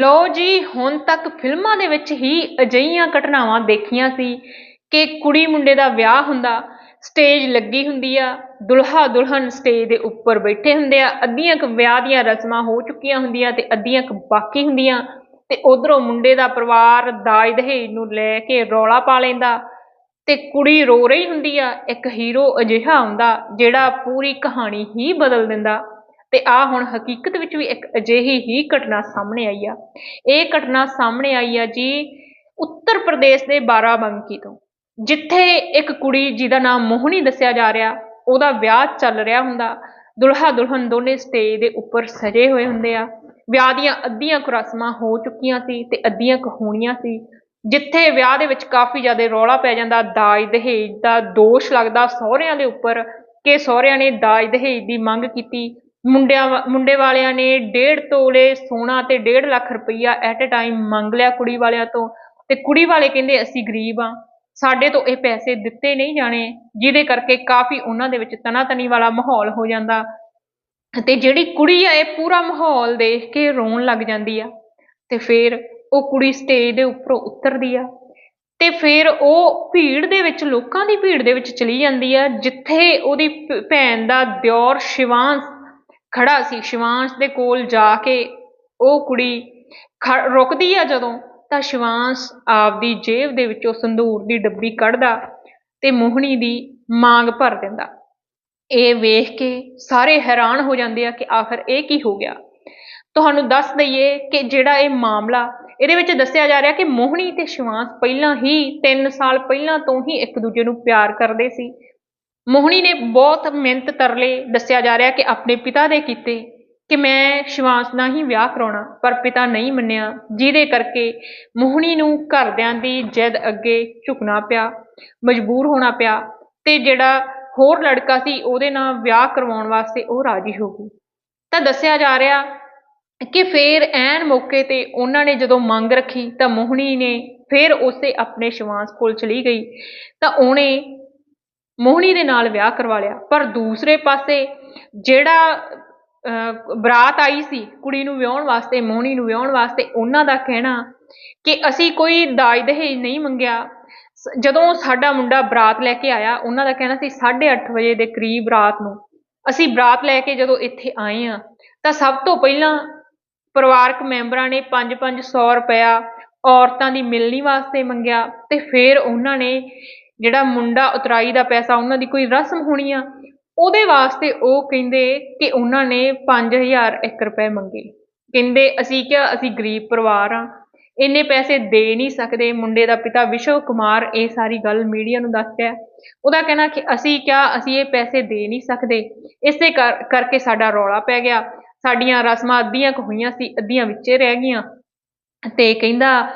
ਲੋ ਜੀ, ਹੁਣ ਤੱਕ ਫਿਲਮਾਂ ਦੇ ਵਿੱਚ ਹੀ ਅਜਿਹੀਆਂ ਘਟਨਾਵਾਂ ਦੇਖੀਆਂ ਸੀ ਕਿ ਕੁੜੀ ਮੁੰਡੇ ਦਾ ਵਿਆਹ ਹੁੰਦਾ, ਸਟੇਜ ਲੱਗੀ ਹੁੰਦੀ ਆ, ਦੁਲਹਾ ਦੁਲਹਨ ਸਟੇਜ ਦੇ ਉੱਪਰ ਬੈਠੇ ਹੁੰਦੇ ਆ, ਅੱਧੀਆਂ ਕੁ ਵਿਆਹ ਦੀਆਂ ਰਸਮਾਂ ਹੋ ਚੁੱਕੀਆਂ ਹੁੰਦੀਆਂ ਤੇ ਅੱਧੀਆਂ ਕੁ ਬਾਕੀ ਹੁੰਦੀਆਂ ਤੇ ਉਧਰੋਂ ਮੁੰਡੇ ਦਾ ਪਰਿਵਾਰ ਦਾਜ ਦਹੇਜ ਨੂੰ ਲੈ ਕੇ ਰੌਲਾ ਪਾ ਲੈਂਦਾ ਤੇ ਕੁੜੀ ਰੋ ਰਹੀ ਹੁੰਦੀ ਆ, ਇੱਕ ਹੀਰੋ ਅਜਿਹਾ ਹੁੰਦਾ ਜਿਹੜਾ ਪੂਰੀ ਕਹਾਣੀ ਹੀ ਬਦਲ ਦਿੰਦਾ। ਤੇ ਆ ਹੁਣ ਹਕੀਕਤ ਵਿੱਚ ਵੀ ਇੱਕ ਅਜਿਹੀ ਹੀ ਘਟਨਾ ਸਾਹਮਣੇ ਆਈ ਆ। ਇਹ ਘਟਨਾ ਸਾਹਮਣੇ ਆਈ ਆ ਜੀ ਉੱਤਰ ਪ੍ਰਦੇਸ਼ ਦੇ ਬਾਰਾਬੰਕੀ ਤੋਂ, ਜਿੱਥੇ ਇੱਕ ਕੁੜੀ ਜਿਹਦਾ ਨਾਮ ਮੋਹਣੀ ਦੱਸਿਆ ਜਾ ਰਿਹਾ, ਉਹਦਾ ਵਿਆਹ ਚੱਲ ਰਿਹਾ ਹੁੰਦਾ। ਦੁਲਹਾ ਦੁਲਹਨ ਦੋਨੇ ਸਟੇਜ ਦੇ ਉੱਪਰ ਸਜੇ ਹੋਏ ਹੁੰਦੇ ਆ। ਵਿਆਹ ਦੀਆਂ ਅੱਧੀਆਂ ਕੁਰਸਮਾਂ ਹੋ ਚੁੱਕੀਆਂ ਸੀ ਤੇ ਅੱਧੀਆਂ ਕੁ ਸੀ, ਜਿੱਥੇ ਵਿਆਹ ਦੇ ਵਿੱਚ ਕਾਫੀ ਜ਼ਿਆਦਾ ਰੌਲਾ ਪੈ ਜਾਂਦਾ, ਦਾਜ ਦਹੇਜ ਦਾ ਦੋਸ਼ ਲੱਗਦਾ ਸਹੁਰਿਆਂ ਦੇ ਉੱਪਰ ਕਿ ਸਹੁਰਿਆਂ ਨੇ ਦਾਜ ਦਹੇਜ ਦੀ ਮੰਗ ਕੀਤੀ। ਮੁੰਡਿਆਂ ਵਾ- ਮੁੰਡੇ ਵਾਲਿਆਂ ਨੇ 1.5 ਤੋਲੇ ਸੋਨਾ ਤੇ 1.5 ਲੱਖ ਰੁਪਈਆ ਐਟ ਅ ਟਾਈਮ ਮੰਗ ਲਿਆ ਕੁੜੀ ਵਾਲਿਆਂ ਤੋਂ ਤੇ ਕੁੜੀ ਵਾਲੇ ਕਹਿੰਦੇ ਅਸੀਂ ਗਰੀਬ ਆ। ਸਾਡੇ ਤੋਂ ਇਹ ਪੈਸੇ ਦਿੱਤੇ ਨਹੀਂ ਜਾਣੇ, ਜਿਹਦੇ ਕਰਕੇ ਕਾਫੀ ਉਹਨਾਂ ਦੇ ਵਿੱਚ ਤਣਾਤਣੀ ਵਾਲਾ ਮਾਹੌਲ ਹੋ ਜਾਂਦਾ। ਤੇ ਜਿਹੜੀ ਕੁੜੀ ਆ, ਇਹ ਪੂਰਾ ਮਾਹੌਲ ਦੇਖ ਕੇ ਰੋਣ ਲੱਗ ਜਾਂਦੀ ਆ। ਤੇ ਫਿਰ ਉਹ ਕੁੜੀ ਸਟੇਜ ਦੇ ਉੱਪਰੋਂ ਉਤਰਦੀ ਆ। ਤੇ ਫਿਰ ਉਹ ਭੀੜ ਦੇ ਵਿੱਚ, ਲੋਕਾਂ ਦੀ ਭੀੜ ਦੇ ਵਿੱਚ ਚਲੀ ਜਾਂਦੀ ਆ, ਜਿੱਥੇ ਉਹਦੀ ਭੈਣ ਦਾ ਦਿਓਰ ਸ਼ਿਵਾਂਸ਼ ਖੜਾ ਸੀ, ਸ਼ਿਵਾਂਸ਼ ਦੇ ਕੋਲ ਜਾ ਕੇ ਉਹ ਕੁੜੀ ਖ- ਰੁਕਦੀ ਆ ਜਦੋਂ, ਤਾਂ ਸ਼ਿਵਾਂਸ਼ ਆਪਦੀ ਜੇਬ ਦੇ ਵਿੱਚੋਂ ਸੰਧੂਰ ਦੀ ਡੱਬੀ ਕੱਢਦਾ ਤੇ ਮੋਹਣੀ ਦੀ ਮਾਂਗ ਭਰ ਦਿੰਦਾ। ਇਹ ਵੇਖ ਕੇ ਸਾਰੇ ਹੈਰਾਨ ਹੋ ਜਾਂਦੇ ਆ ਕਿ ਆਖਰ ਇਹ ਕੀ ਹੋ ਗਿਆ? ਤੁਹਾਨੂੰ ਦੱਸ ਦਈਏ ਕਿ ਜਿਹੜਾ ਇਹ ਮਾਮਲਾ, ਇਹਦੇ ਵਿੱਚ ਦੱਸਿਆ ਜਾ ਰਿਹਾ ਕਿ ਮੋਹਣੀ ਤੇ ਸ਼ਿਵਾਂਸ਼ ਪਹਿਲਾਂ ਹੀ 3 ਸਾਲ ਪਹਿਲਾਂ ਤੋਂ ਹੀ ਇੱਕ ਦੂਜੇ ਨੂੰ ਪਿਆਰ ਕਰਦੇ ਸੀ। ਮੋਹਣੀ ਨੇ ਬਹੁਤ ਮਿਹਨਤ ਤਰਲੇ ਦੱਸਿਆ ਜਾ ਰਿਹਾ ਕਿ ਆਪਣੇ ਪਿਤਾ ਦੇ ਕੀਤੇ ਕਿ ਮੈਂ ਸ਼ਿਵਾਂਸ਼ ਨਾਲ ਹੀ ਵਿਆਹ ਕਰਾਉਣਾ, ਪਰ ਪਿਤਾ ਨਹੀਂ ਮੰਨਿਆ, ਜਿਹਦੇ ਕਰਕੇ ਮੋਹਣੀ ਨੂੰ ਘਰਦਿਆਂ ਦੀ ਜਿੱਦ ਅੱਗੇ ਝੁਕਣਾ ਪਿਆ, ਮਜਬੂਰ ਹੋਣਾ ਪਿਆ ਤੇ ਜਿਹੜਾ ਹੋਰ ਲੜਕਾ ਸੀ ਉਹਦੇ ਨਾਲ ਵਿਆਹ ਕਰਵਾਉਣ ਵਾਸਤੇ ਉਹ ਰਾਜੀ ਹੋ ਗਈ। ਤਾਂ ਦੱਸਿਆ ਜਾ ਰਿਹਾ ਕਿ ਫੇਰ ਐਨ ਮੌਕੇ ਤੇ ਉਹਨਾਂ ਨੇ ਜਦੋਂ ਮੰਗ ਰੱਖੀ ਤਾਂ ਮੋਹਣੀ ਨੇ ਫੇਰ ਉਸੇ ਆਪਣੇ ਸ਼ਿਵਾਂਸ਼ ਕੋਲ ਚਲੀ ਗਈ। ਤਾਂ ਉਹਨੇ ਮੋਹਣੀ ਦੇ ਨਾਲ ਵਿਆਹ ਕਰਵਾ ਲਿਆ। ਪਰ ਦੂਸਰੇ ਪਾਸੇ ਜਿਹੜਾ ਅਹ, ਬਰਾਤ ਆਈ ਸੀ ਕੁੜੀ ਨੂੰ ਵਿਆਹਣ ਵਾਸਤੇ ਮੋਹਣੀ ਨੂੰ ਵਿਆਹਣ ਵਾਸਤੇ ਉਹਨਾਂ ਦਾ ਕਹਿਣਾ ਕਿ ਅਸੀਂ ਕੋਈ ਦਾਜ ਦਹੇਜ ਨਹੀਂ ਮੰਗਿਆ। ਜਦੋਂ ਸਾਡਾ ਮੁੰਡਾ ਬਰਾਤ ਲੈ ਕੇ ਆਇਆ ਉਹਨਾਂ ਦਾ ਕਹਿਣਾ ਸੀ 8:30 ਵਜੇ ਦੇ ਕਰੀਬ ਰਾਤ ਨੂੰ। ਅਸੀਂ ਬਰਾਤ ਲੈ ਕੇ ਜਦੋਂ ਇੱਥੇ ਆਏ ਆ ਤਾਂ ਸਭ ਤੋਂ ਪਹਿਲਾਂ ਪਰਿਵਾਰਕ ਮੈਂਬਰਾਂ ਨੇ 5-500 ਰੁਪਇਆ ਔਰਤਾਂ ਦੀ ਮਿਲਣੀ ਵਾਸਤੇ ਮੰਗਿਆ ਤੇ ਫਿਰ ਉਹਨਾਂ ਨੇ ਜਿਹੜਾ ਮੁੰਡਾ ਉਤਰਾਈ ਦਾ ਪੈਸਾ ਉਹਨਾਂ ਦੀ ਕੋਈ ਰਸਮ ਹੋਣੀ ਆ, ਉਹਦੇ ਵਾਸਤੇ ਉਹ ਕਹਿੰਦੇ ਕਿ ਉਹਨਾਂ ਨੇ 5000 ਇੱਕ ਰੁਪਏ ਮੰਗੇ। ਕਹਿੰਦੇ, ਅਸੀਂ ਕਿਹਾ, ਅਸੀਂ ਗਰੀਬ ਪਰਿਵਾਰ ਆ, ਇੰਨੇ ਪੈਸੇ ਦੇ ਨਹੀਂ ਸਕਦੇ, ਮੁੰਡੇ ਦਾ ਪਿਤਾ ਵਿਸ਼ਵ ਕੁਮਾਰ, ਇਹ ਸਾਰੀ ਗੱਲ ਮੀਡੀਆ ਨੂੰ ਦੱਸਿਆ ਉਹਦਾ ਕਹਿਣਾ ਕਿ ਅਸੀਂ ਕਿਹਾ, ਅਸੀਂ ਇਹ ਪੈਸੇ ਦੇ ਨਹੀਂ ਸਕਦੇ। ਇਸੇ ਕਰ- ਕਰਕੇ ਸਾਡਾ ਰੌਲਾ ਪੈ ਗਿਆ। ਸਾਡੀਆਂ ਰਸਮਾਂ ਅੱਧੀਆਂ ਕੁ ਹੋਈਆਂ ਸੀ, ਅੱਧੀਆਂ ਵਿੱਚੇ ਰਹਿ ਗਈਆਂ। ਤੇ ਕਹਿੰਦਾ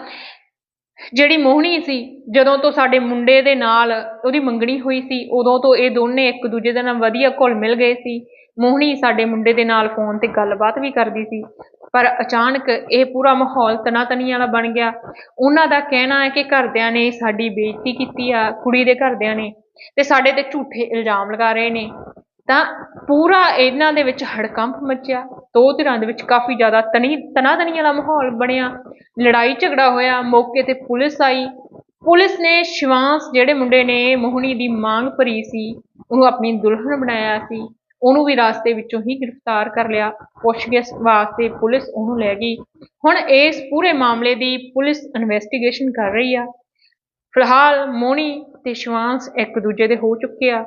ਜਿਹੜੀ ਮੋਹਣੀ ਸੀ, ਜਦੋਂ ਤੋਂ ਸਾਡੇ ਮੁੰਡੇ ਦੇ ਨਾਲ ਉਹਦੀ ਮੰਗਣੀ ਹੋਈ ਸੀ, ਉਦੋਂ ਤੋਂ ਇਹ ਦੋਨੇ ਇੱਕ ਦੂਜੇ ਦੇ ਨਾਲ ਵਧੀਆ ਘੁਲ ਮਿਲ ਗਏ ਸੀ। ਮੋਹਣੀ ਸਾਡੇ ਮੁੰਡੇ ਦੇ ਨਾਲ ਫੋਨ ਤੇ ਗੱਲਬਾਤ ਵੀ ਕਰਦੀ ਸੀ, ਪਰ ਅਚਾਨਕ ਇਹ ਪੂਰਾ ਮਾਹੌਲ ਤਨਾਤਨੀ ਵਾਲਾ ਬਣ ਗਿਆ। ਉਹਨਾਂ ਦਾ ਕਹਿਣਾ ਹੈ ਕਿ ਘਰਦਿਆਂ ਨੇ ਸਾਡੀ ਬੇਇੱਜ਼ਤੀ ਕੀਤੀ ਆ, ਕੁੜੀ ਦੇ ਘਰਦਿਆਂ ਨੇ, ਤੇ ਸਾਡੇ ਤੇ ਝੂਠੇ ਇਲਜ਼ਾਮ ਲਗਾ ਰਹੇ ਨੇ। ਤਾਂ ਪੂਰਾ ਇਹਨਾਂ ਦੇ ਵਿੱਚ ਹੜਕੰਪ ਮਚਿਆ। ਦੋ ਧਿਰਾਂ ਦੇ ਵਿੱਚ ਕਾਫੀ ਜ਼ਿਆਦਾ ਤਣੀ ਤਣਾਤਣੀ ਵਾਲਾ ਮਾਹੌਲ ਬਣਿਆ। ਲੜਾਈ ਝਗੜਾ ਹੋਇਆ, ਮੌਕੇ ਤੇ ਪੁਲਿਸ ਆਈ। ਪੁਲਿਸ ਨੇ ਸ਼ਿਵਾਂਸ਼ ਜਿਹੜੇ ਮੁੰਡੇ ਨੇ, ਮੋਹਣੀ ਦੀ ਮੰਗ ਭਰੀ ਸੀ, ਉਹਨੂੰ ਆਪਣੀ ਦੁਲਹਨ ਬਣਾਇਆ ਸੀ। ਉਹਨੂੰ ਵੀ ਰਾਸਤੇ ਵਿੱਚੋਂ ਹੀ ਗ੍ਰਿਫਤਾਰ ਕਰ ਲਿਆ। ਪੁੱਛਗਿੱਛ ਵਾਸਤੇ ਪੁਲਿਸ ਉਹਨੂੰ ਲੈ ਗਈ। ਹੁਣ ਇਸ ਪੂਰੇ ਮਾਮਲੇ ਦੀ ਪੁਲਿਸ ਇਨਵੈਸਟੀਗੇਸ਼ਨ ਕਰ ਰਹੀ ਆ। ਫਿਲਹਾਲ ਮੋਹਣੀ ਤੇ ਸ਼ਿਵਾਂਸ਼ ਇੱਕ ਦੂਜੇ ਦੇ ਹੋ ਚੁੱਕੇ ਆ।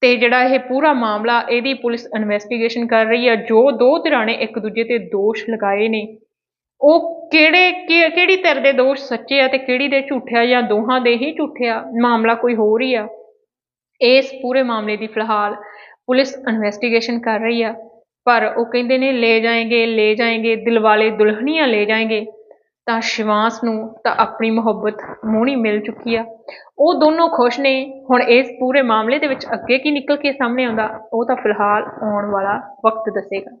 ਅਤੇ ਜਿਹੜਾ ਇਹ ਪੂਰਾ ਮਾਮਲਾ ਇਹਦੀ ਪੁਲਿਸ ਇਨਵੈਸਟੀਗੇਸ਼ਨ ਕਰ ਰਹੀ ਆ ਜੋ ਦੋ ਧਿਰਾਂ ਨੇ ਇੱਕ ਦੂਜੇ ਤੇ ਦੋਸ਼ ਲਗਾਏ ਨੇ। ਉਹ ਕਿਹੜੇ, ਕਿ- ਕਿਹੜੀ ਧਿਰ ਦੇ ਦੋਸ਼ ਸੱਚੇ ਆ ਤੇ ਕਿਹੜੀ ਦੇ ਝੂਠੇ ਆ ਜਾਂ ਦੋਹਾਂ ਦੇ ਹੀ ਝੂਠੇ ਆ? ਮਾਮਲਾ ਕੋਈ ਹੋਰ ਹੀ ਆ। ਇਸ ਪੂਰੇ ਮਾਮਲੇ ਦੀ ਫਿਲਹਾਲ ਪੁਲਿਸ ਇਨਵੈਸਟੀਗੇਸ਼ਨ ਕਰ ਰਹੀ ਆ। ਪਰ ਉਹ ਕਹਿੰਦੇ ਨੇ, ਲੈ ਜਾਏਗੇ, ਲੈ ਜਾਏਂਗੇ, ਦਿਲਵਾਲੇ ਦੁਲਹਨੀਆਂ ਲੈ ਜਾਏਗੇ। ਤਾਂ ਸ਼ਿਵਾਂਸ਼ ਨੂੰ ਤਾਂ ਆਪਣੀ ਮੁਹੱਬਤ ਮੋਹਣੀ ਮਿਲ ਚੁੱਕੀ ਆ। ਉਹ ਦੋਨੋਂ ਖੁਸ਼ ਨੇ। ਹੁਣ ਇਸ ਪੂਰੇ ਮਾਮਲੇ ਦੇ ਵਿੱਚ ਅੱਗੇ ਕੀ ਨਿਕਲ ਕੇ ਸਾਹਮਣੇ ਆਉਂਦਾ, ਉਹ ਤਾਂ ਫਿਲਹਾਲ ਆਉਣ ਵਾਲਾ ਵਕਤ ਦੱਸੇਗਾ।